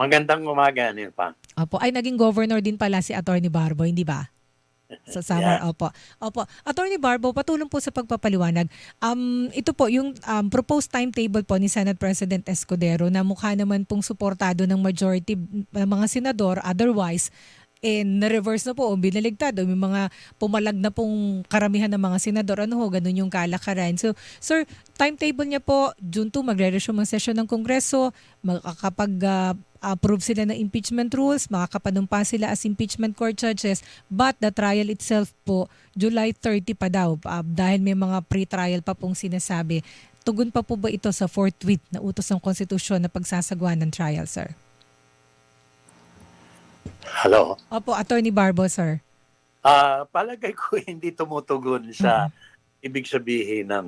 Magandang umaga, ano pa. Opo, ay naging governor din pala si Attorney Barbo, hindi ba? Sa summer, Yeah. opo. Opo. Attorney Barbo, patulong po sa pagpapaliwanag. Um, ito po, yung um, proposed timetable po ni Senate President Escudero na mukha naman pong suportado ng majority ng mga senador, otherwise, eh, na-reverse na po o binaligtad o may mga pumalag na pong karamihan ng mga senador. Ano ho, ganun yung kalakaran. So, sir, timetable niya po, June 2, magre-resume ang session ng Kongreso, makakapag ah, sila ng impeachment rules, makakapanumpa sila as impeachment court judges, but the trial itself po, July 30 pa daw, ah, dahil may mga pre-trial pa pong sinasabi. Tugon pa po ba ito sa fourth tweet na utos ng konstitusyon na pagsasagawa ng trial, sir? Hello. Opo, Attorney Barbo, sir. Ah, palagay ko hindi tumutugon sa ibig sabihin ng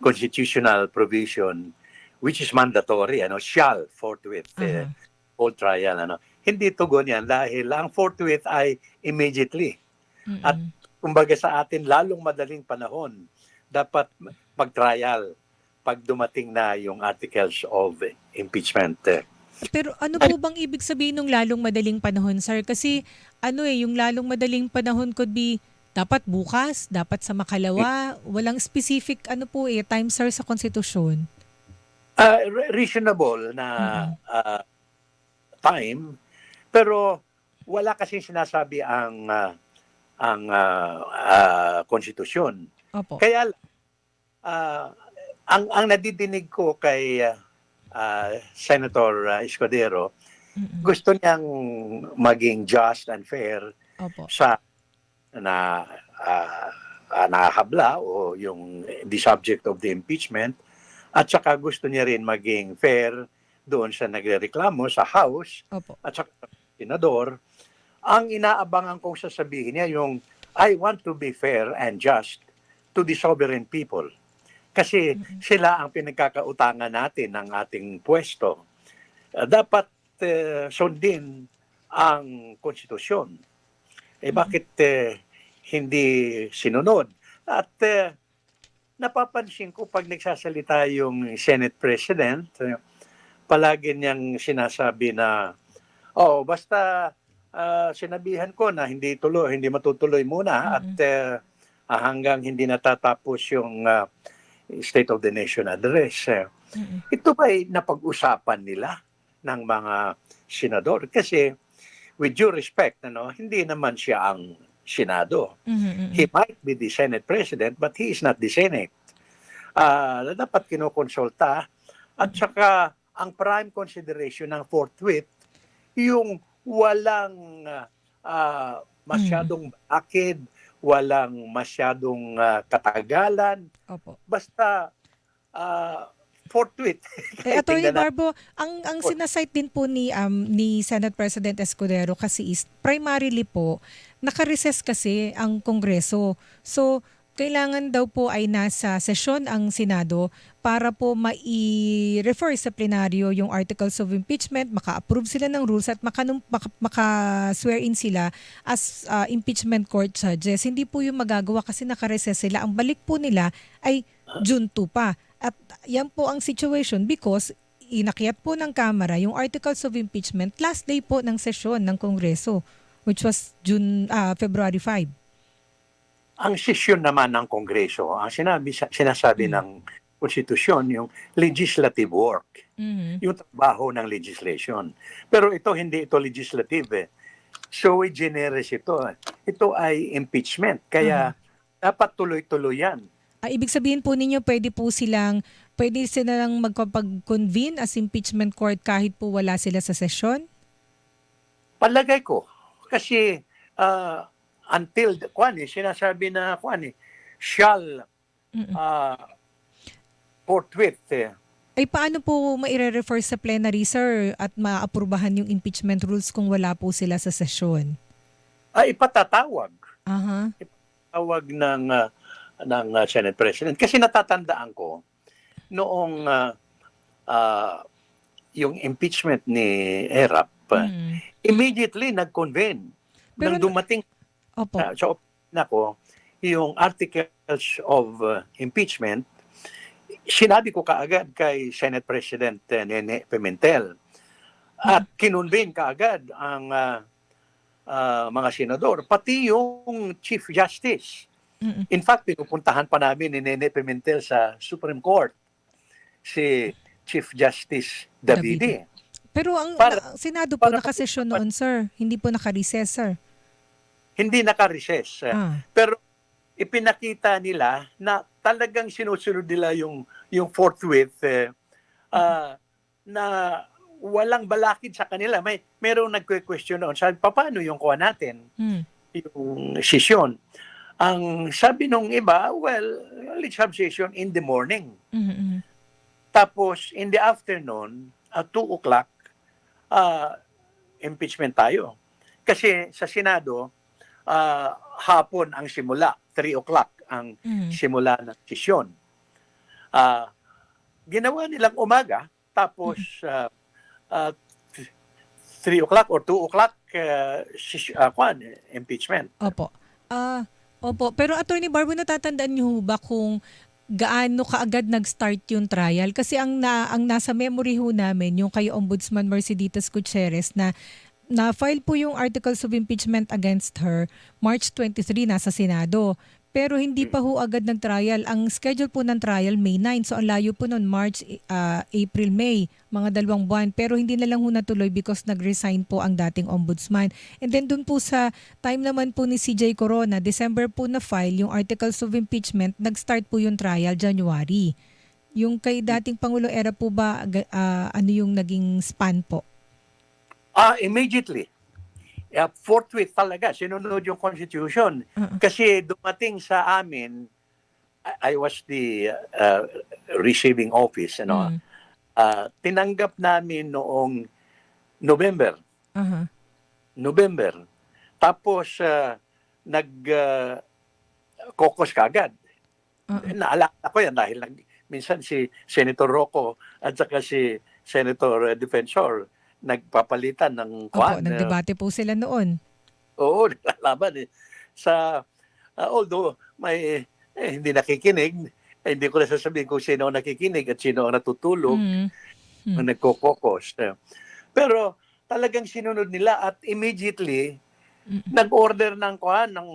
constitutional provision which is mandatory, ano, shall forthwith eh, Aha. all trial, ano. Hindi tugon yan dahil ang forthwith ay immediately. Mm-mm. At kumbaga sa atin, lalong madaling panahon, dapat mag-trial pag dumating na yung articles of impeachment. Pero ano po bang ibig sabihin ng lalong madaling panahon, sir? Kasi ano eh, yung lalong madaling panahon could be dapat bukas, dapat sa makalawa, walang specific ano po eh, time sir sa konstitusyon. Re- reasonable na ah, time pero wala kasi sinasabi ang ah, ang ah, konstitusyon. Opo. Kaya ah, ang ang nadidinig ko kay ah, ah, Senator ah, Escudero, Mm-mm. gusto niyang maging just and fair Opo. sa na ah, ah, nahabla o yung the subject of the impeachment at saka gusto niya rin maging fair doon sa nagrereklamo sa House Opo. at saka sa Senador. Ang inaabangan kong sasabihin niya yung I want to be fair and just to the sovereign people. Kasi sila ang pinagkakautangan natin ng ating pwesto. Uh, dapat uh, sundin ang konstitusyon. Eh bakit eh, hindi sinunod? At eh, napapansin ko pag nagsasalita yung Senate President, palagi niyang sinasabi na, oh, basta ah, sinabihan ko na hindi tuloy, hindi matutuloy muna at eh, ah, hanggang hindi natatapos yung ah, State of the Nation address. Mm-mm. ito ba'y napag-usapan nila ng mga senador? Kasi with due respect, ano, hindi naman siya ang Senado. Mhm, mhm. He might be the Senate President, but he is not the Senate. Ah, dapat kinokonsulta. At saka, ang prime consideration ng forthwith, yung walang ah, masyadong akid, walang masyadong ah, katagalan, Opo. basta ah, forthwith. Eh, Attorney Barbo, ang ang sinasite din po ni um, ni Senate President Escudero kasi is primarily po naka-recess kasi ang Kongreso. So kailangan daw po ay nasa sesyon ang Senado para po mai-refer sa plenaryo yung articles of impeachment, maka-approve sila ng rules at maka, maka-swear in sila as uh, impeachment court judges. Hindi po yung magagawa kasi naka-recess sila. Ang balik po nila ay June 2 pa. At yan po ang situation because inakyat po ng Kamara yung articles of impeachment last day po ng sesyon ng Kongreso which was June ah, February 5. Ang sesyon naman ng Kongreso, ang sinabi, sinasabi Mm. ng konstitusyon, yung legislative work. Mhm. yung trabaho ng legislation. Pero ito hindi ito legislative eh. So generis ito. eh. Ito ay impeachment. Kaya dapat tuloy-tuloy yan. Ah, ibig sabihin po ninyo pwede po silang pwede sila lang magpapag-convene as impeachment court kahit po wala sila sa sesyon? Palagay ko. Kasi ah, until, kwan eh, sinasabi na kwan eh, shall ah, forthwith eh, Ay paano po maire-refer sa plenary sir at maaprubahan yung impeachment rules kung wala po sila sa sesyon? ay ipatatawag. Aha. Tawag ng, ah, ng ah, Senate President. Kasi natatandaan ko, noong ah, ah, yung impeachment ni Erap, ah, Mm. immediately nag-convene. Pero Nang dumating Opo. uh, sa opinion ako, yung articles of uh, impeachment, sinabi ko kaagad kay Senate President uh, Nene Pimentel, At kinunbin kaagad ang ah, ah, mga senador, pati yung Chief Justice. Mm-mm. In fact, pinupuntahan pa namin ni Nene Pimentel sa Supreme Court si Chief Justice Davide. Pero ang Para- na- Senado po para- nakasesyon noon, sir. Hindi po naka-recess, sir. Hindi naka-recess. Ah. Pero ipinakita nila na talagang sinusunod nila yung yung forthwith eh, ah, na walang balakid sa kanila. May merong nagque-question noon. Sabi, paano yung kuha natin? Hmm. Yung session. Ang sabi nung iba, well, let's have session in the morning. Mm-mm. Tapos, in the afternoon, at 2 o'clock, ah, impeachment tayo. Kasi sa Senado, ah, hapon ang simula. 3 o'clock ang Mm. simula ng sesyon. Ah, ginawa nilang umaga, tapos ah, ah, 3 o'clock or 2 o'clock, uh, kwan, impeachment. Opo. Ah, opo. Pero Attorney Barbo, natatandaan niyo ba kung gaano kaagad nag-start yung trial? Kasi ang na ang nasa memory ho namin yung kay Ombudsman Mercedes Gutierrez na na-file po yung articles of impeachment against her March 23 nasa Senado. Pero hindi pa ho agad nag-trial. Ang schedule po ng trial May 9. So ang layo po noon March, ah, April, May, mga dalawang buwan. Pero hindi na lang ho natuloy because nag-resign po ang dating ombudsman. And then dun po sa time naman po ni CJ Corona, December po na file yung articles of impeachment, nag-start po yung trial January. Yung kay dating Pangulo Era po ba, ah, ano yung naging span po? Ah, immediately. Yeah, forthwith talaga, sinunod yung constitution. Uh-uh. Kasi dumating sa amin, I, I was the uh, receiving office, ano, Mm. ah, tinanggap namin noong November. Aha. November. Tapos, ah, nag ah, caucus kagad. Uh-uh. Naalala ko yan dahil nag, minsan si Senator Rocco at saka si Senator uh, Defensor nagpapalitan ng Opo, kwan. ah, nagdebate po sila noon. Oo, naglalaban eh. Sa, ah, although may eh, hindi nakikinig, eh, hindi ko na sasabihin kung sino ang nakikinig at sino ang natutulog Mm. Mm. ang nagkokokos. Eh, Pero talagang sinunod nila at immediately Mm. nag-order ng kuan ng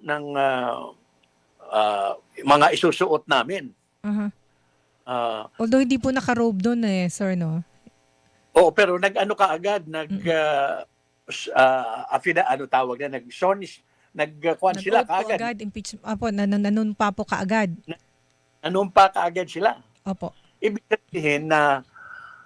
ng ah, ah, mga isusuot namin. Aha. Ah, Although hindi po naka-robe doon eh, sir, no? Oh, pero nag-ano ka agad, nag ah, afida, ano tawag na, nag-sonis, nag-kuan sila kaagad. agad, impeachment. Opo, nan- nanunpa po kaagad. Nanumpa kaagad sila. Opo. Ibig sabihin na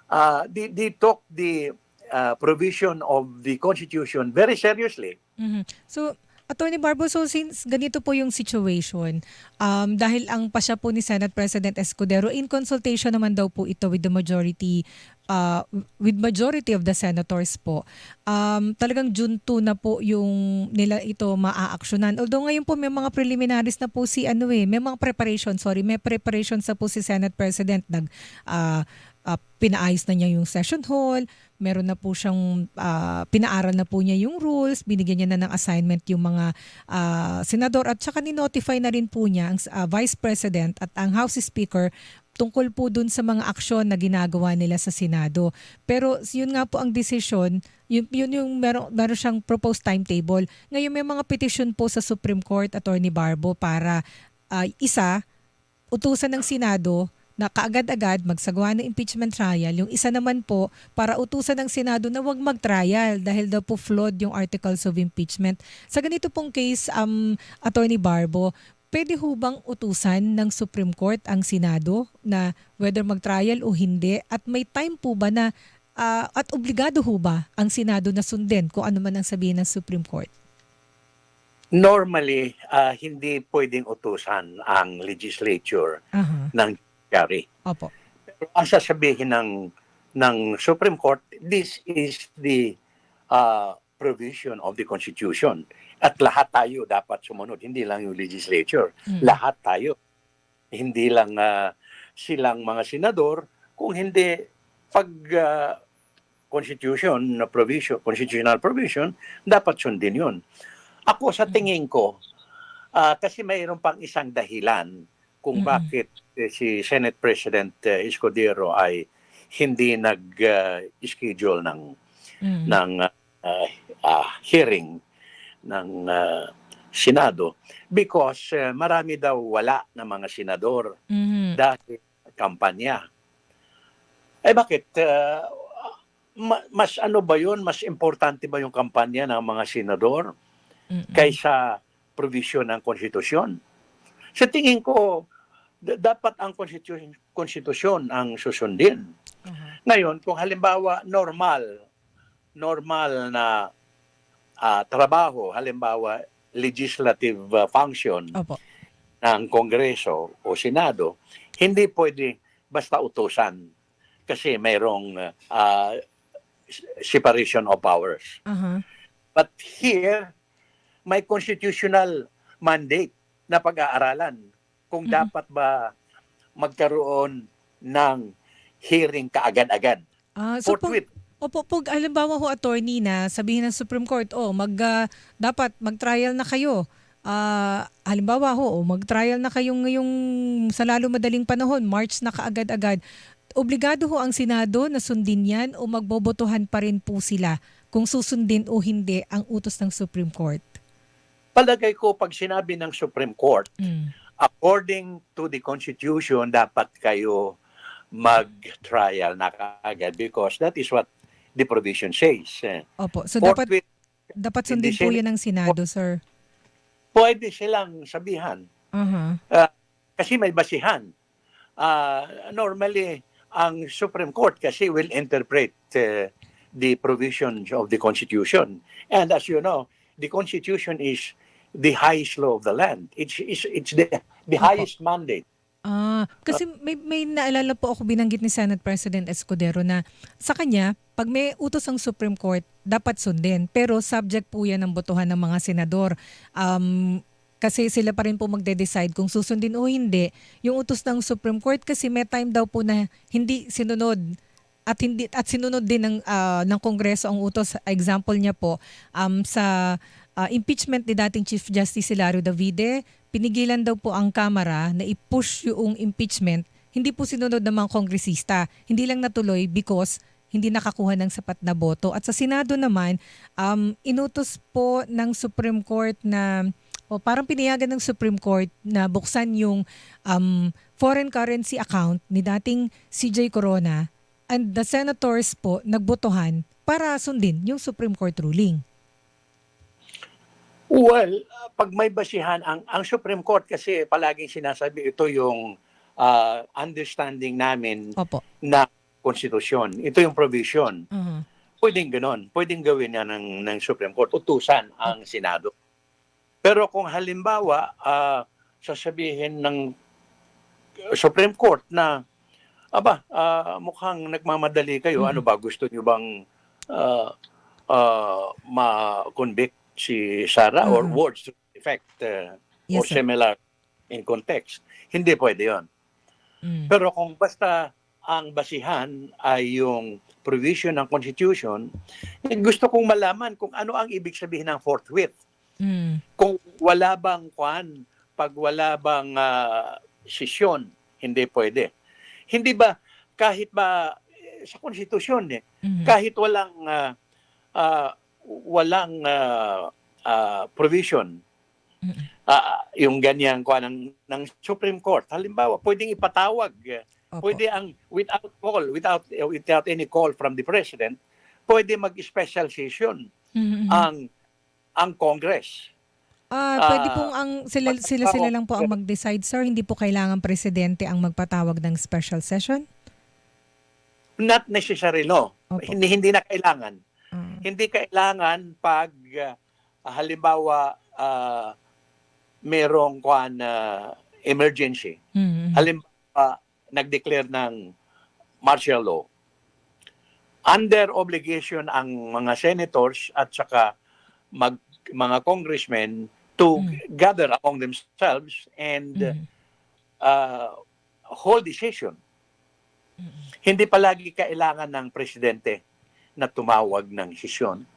uh, they, they took the uh, provision of the Constitution very seriously. Mhm. So, Attorney Barbo, so since ganito po yung situation, um, dahil ang pasya po ni Senate President Escudero, in consultation naman daw po ito with the majority, uh, with majority of the senators po, um, talagang June 2 na po yung nila ito maaaksyonan. Although ngayon po may mga preliminaries na po si ano eh, may mga preparation, sorry, may preparations na po si Senate President nag ah, ah, pinaayos na niya yung session hall, meron na po siyang ah, pinaaral na po niya yung rules, binigyan niya na ng assignment yung mga ah, senador at saka ni-notify na rin po niya ang ah, Vice President at ang House Speaker tungkol po dun sa mga aksyon na ginagawa nila sa Senado. Pero yun nga po ang desisyon, yun, yun yung meron, meron siyang proposed timetable. Ngayon may mga petition po sa Supreme Court, Attorney Barbo, para ah, isa, utusan ng Senado na kaagad-agad magsagawa ng impeachment trial. Yung isa naman po para utusan ng Senado na wag mag-trial dahil daw po flawed yung articles of impeachment. Sa ganito pong case, um, Attorney Barbo, pwede ho bang utusan ng Supreme Court ang Senado na whether mag-trial o hindi? At may time po ba na ah, at obligado ho ba ang Senado na sundin kung ano man ang sabihin ng Supreme Court? Normally, uh, hindi pwedeng utusan ang legislature Aha. ng judiciary. Opo. Pero ang sasabihin ng, ng Supreme Court, this is the uh, provision of the Constitution. At lahat tayo dapat sumunod, hindi lang yung legislature. Mm. lahat tayo. Hindi lang ah, silang mga senador, kung hindi pag ah, constitution na provision, constitutional provision, dapat sundin 'yun. Ako sa tingin ko, ah, kasi mayroon pang isang dahilan kung Mm-mm. bakit eh, si Senate President eh, Escudero ay hindi nag-schedule ng Mm. ng uh, uh, hearing ng uh, Senado because uh, marami daw wala na mga senador Mhm. dahil kampanya. Eh bakit? uh, ma- mas ano ba yun? Mas importante ba yung kampanya ng mga senador Mm-mm. kaysa provision ng konstitusyon? Sa tingin ko, d- dapat ang konstitusyon, konstitusyon ang susundin. Aha. Ngayon, kung halimbawa normal, normal na ah, trabaho, halimbawa legislative ah, function Opo. ng Kongreso o Senado, hindi pwede basta utusan kasi mayroong ah, separation of powers. Aha. But here, may constitutional mandate na pag-aaralan kung Mhm. dapat ba magkaroon ng hearing kaagad-agad. Ah, so Forthwith. Opo, pag halimbawa ho attorney na sabihin ng Supreme Court, oh, mag ah, dapat mag-trial na kayo. Ah, halimbawa ho, oh, mag-trial na kayo ngayong sa lalo madaling panahon, March na kaagad-agad. Obligado ho ang Senado na sundin yan o magbobotohan pa rin po sila kung susundin o hindi ang utos ng Supreme Court. Palagay ko pag sinabi ng Supreme Court, Mm. according to the Constitution, dapat kayo mag-trial na kaagad because that is what the provision says. Eh, Opo, so dapat Forthwith, dapat the sundin po yan ng Senado, sir. pwede silang sabihan Aha. kasi may basihan. Ah, normally, ang Supreme Court kasi will interpret eh, the provisions of the Constitution. And as you know, the Constitution is the highest law of the land. It's, it's, it's the, the Opo. highest mandate. Ah, kasi may may naalala po ako binanggit ni Senate President Escudero na sa kanya, pag may utos ang Supreme Court, dapat sundin. Pero subject po yan ng botohan ng mga senador. Um, kasi sila pa rin po magde-decide kung susundin o hindi yung utos ng Supreme Court kasi may time daw po na hindi sinunod at hindi at sinunod din ng ah, ng Kongreso ang utos. Example niya po um, sa ah, impeachment ni dating Chief Justice Hilario Davide, pinigilan daw po ang Kamara na i-push yung impeachment. Hindi po sinunod ng mga kongresista. Hindi lang natuloy because hindi nakakuha ng sapat na boto. At sa Senado naman, um, inutos po ng Supreme Court na o parang pinayagan ng Supreme Court na buksan yung um, foreign currency account ni dating CJ Corona and the senators po nagbotohan para sundin yung Supreme Court ruling. Well, pag may basihan, ang, ang Supreme Court kasi palaging sinasabi ito yung uh, understanding namin Opo. na konstitusyon. Ito yung provision. Uh-huh. Pwedeng ganon. Pwedeng gawin yan ng, ng Supreme Court. Utusan ang Senado. Pero kung halimbawa, ah, sasabihin ng Supreme Court na, aba, ah, mukhang nagmamadali kayo. Mhm. Ano ba? Gusto nyo bang ah, ah, ma-convict si Sarah or Mhm. words to effect or Yes, sir. similar in context? Hindi pwede yon. Mm. Pero kung basta ang basihan ay yung provision ng Constitution, eh, gusto kong malaman kung ano ang ibig sabihin ng forthwith. Mm. Kung wala bang kwan, pag wala bang ah, sesyon, hindi pwede. Hindi ba, kahit ba eh, sa Constitution, eh, Mhm. kahit walang ah, ah, walang ah, ah, provision, Mm-mm. ah, yung ganyan kwan ng, ng Supreme Court, halimbawa, pwedeng ipatawag eh, Opo. Pwede ang without call, without eh, without any call from the president, pwede mag-special session Mhm. ang ang Congress. Ah, pwede ah, pong ang sila sila sila lang po ang mag-decide sir, hindi po kailangan presidente ang magpatawag ng special session? Not necessary no. Opo. Hindi hindi na kailangan. Ah. Hindi kailangan pag ah, halimbawa ah, merong kwan ah, emergency. Mhm. Halimbawa nag-declare ng martial law. Under obligation ang mga senators at saka mag, mga congressmen to Mm. gather among themselves and Mhm. uh, hold the session. Mhm. Hindi palagi kailangan ng presidente na tumawag ng sesyon.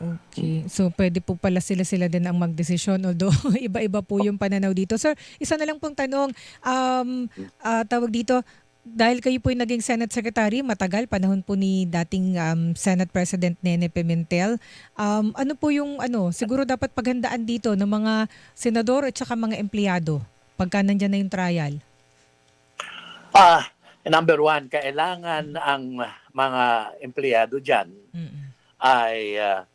Okay. So pwede po pala sila-sila din ang magdesisyon although iba-iba po yung pananaw dito. Sir, isa na lang pong tanong, um, ah, tawag dito, dahil kayo po yung naging Senate Secretary, matagal, panahon po ni dating um, Senate President Nene Pimentel. Um, ano po yung, ano, siguro dapat paghandaan dito ng mga senador at saka mga empleyado pagka nandyan na yung trial? Ah, number one, kailangan ang mga empleyado dyan Mm-mm. ay ah,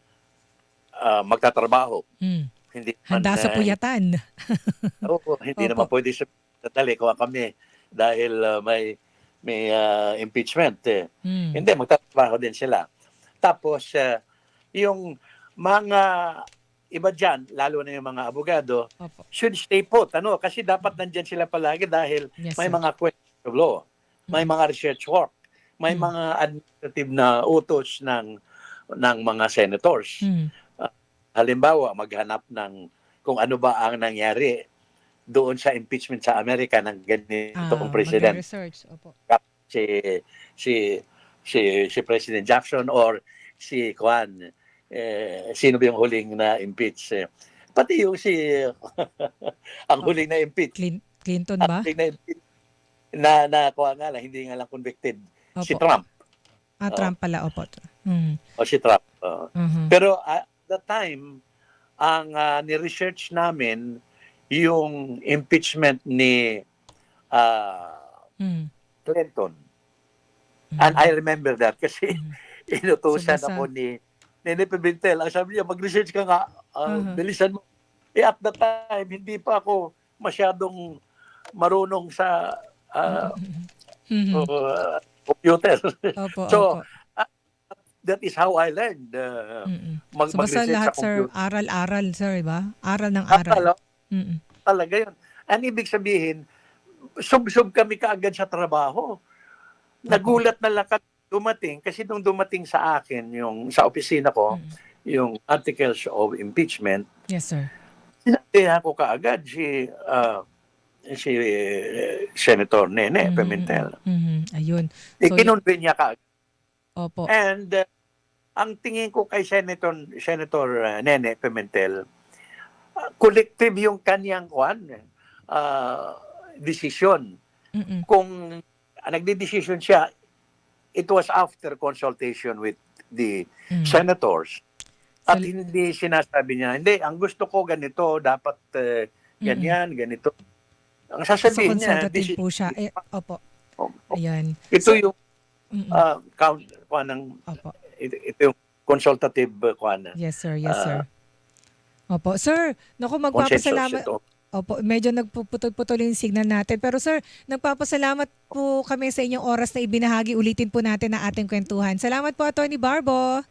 ah, magtatrabaho. Mm. Hindi Handa sa eh, puyatan. Oo, hindi Opo. naman pwede sa dali ko kami dahil ah, may may ah, impeachment. Eh. Mm. Hindi, magtatrabaho din sila. Tapos, ah, yung mga iba dyan, lalo na yung mga abogado, Opo. should stay put. Ano? Kasi dapat nandyan sila palagi dahil Yes, may sir. mga questions of law, may Mm. mga research work, may Mm. mga administrative na utos ng ng mga senators. Mm. Halimbawa, maghanap ng kung ano ba ang nangyari doon sa impeachment sa Amerika ng ganitong Ah, president magre-research. Opo. si si si si President Jackson or si Juan eh, sino ba yung huling na impeach eh, pati yung si ang Oh. huling na impeach Clin- Clinton ba? huling na impeach na na kuha nga lang hindi nga lang convicted si Opo. Trump Ah. Trump pala. Opo. Mm. o si Trump oo. Mhm. pero at the time ang ah, ni-research namin yung impeachment ni ah, Mm. Clinton Mm. and I remember that kasi Mhm. inutusan So, ako ni Nene Pimentel. Ang sabi niya, mag-research ka nga. Uh-huh. Bilisan mo. Eh, at that time, hindi pa ako masyadong marunong sa ah, Mhm. uh, computer. Opo, So, opo. That is how I learned. uh, Mm-mm. mag- So basta lahat, sa sir, aral-aral, sir, ba? Aral ng At aral. tala- Mm-mm. talaga yun. Ang ibig sabihin, sub-sub kami kaagad sa trabaho. Nagulat na lang kami dumating kasi nung dumating sa akin yung sa opisina ko Mm-mm. yung articles of impeachment Yes, sir. Sinabihan ko kaagad si ah, si eh, Senator Nene Mhm, Pimentel. mhm. Ayun. So, Ikinonvene niya kaagad. Opo. And uh, ang tingin ko kay Senator Senator uh, Nene Pimentel, uh, collective yung kanyang kwan, uh, decision. Mm-mm. Kung uh, nagde-decision siya, it was after consultation with the Mm. senators. At So- hindi sinasabi niya, hindi, ang gusto ko ganito, dapat uh, Mm-mm. ganyan, ganito. Ang So, sasabihin niya, consultative this is- po siya. Eh, opo. oh, oh, Ayan. ito So- yung Mm-mm. uh, count, ng, Opo. Ito, yung consultative uh, kwan, Yes, sir. Yes, Ah, sir. Opo. Sir, naku, magpapasalamat. Opo, medyo nagpuputol-putol yung signal natin. Pero sir, nagpapasalamat po kami sa inyong oras na ibinahagi. Ulitin po natin ang ating kwentuhan. Salamat po, Attorney Barbo.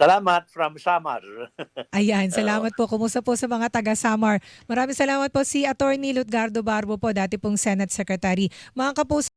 Salamat from Samar. Ayan, salamat po. Kumusta po sa mga taga Samar. Maraming salamat po si Attorney Lutgardo Barbo po, dati pong Senate Secretary. Mga kapuso,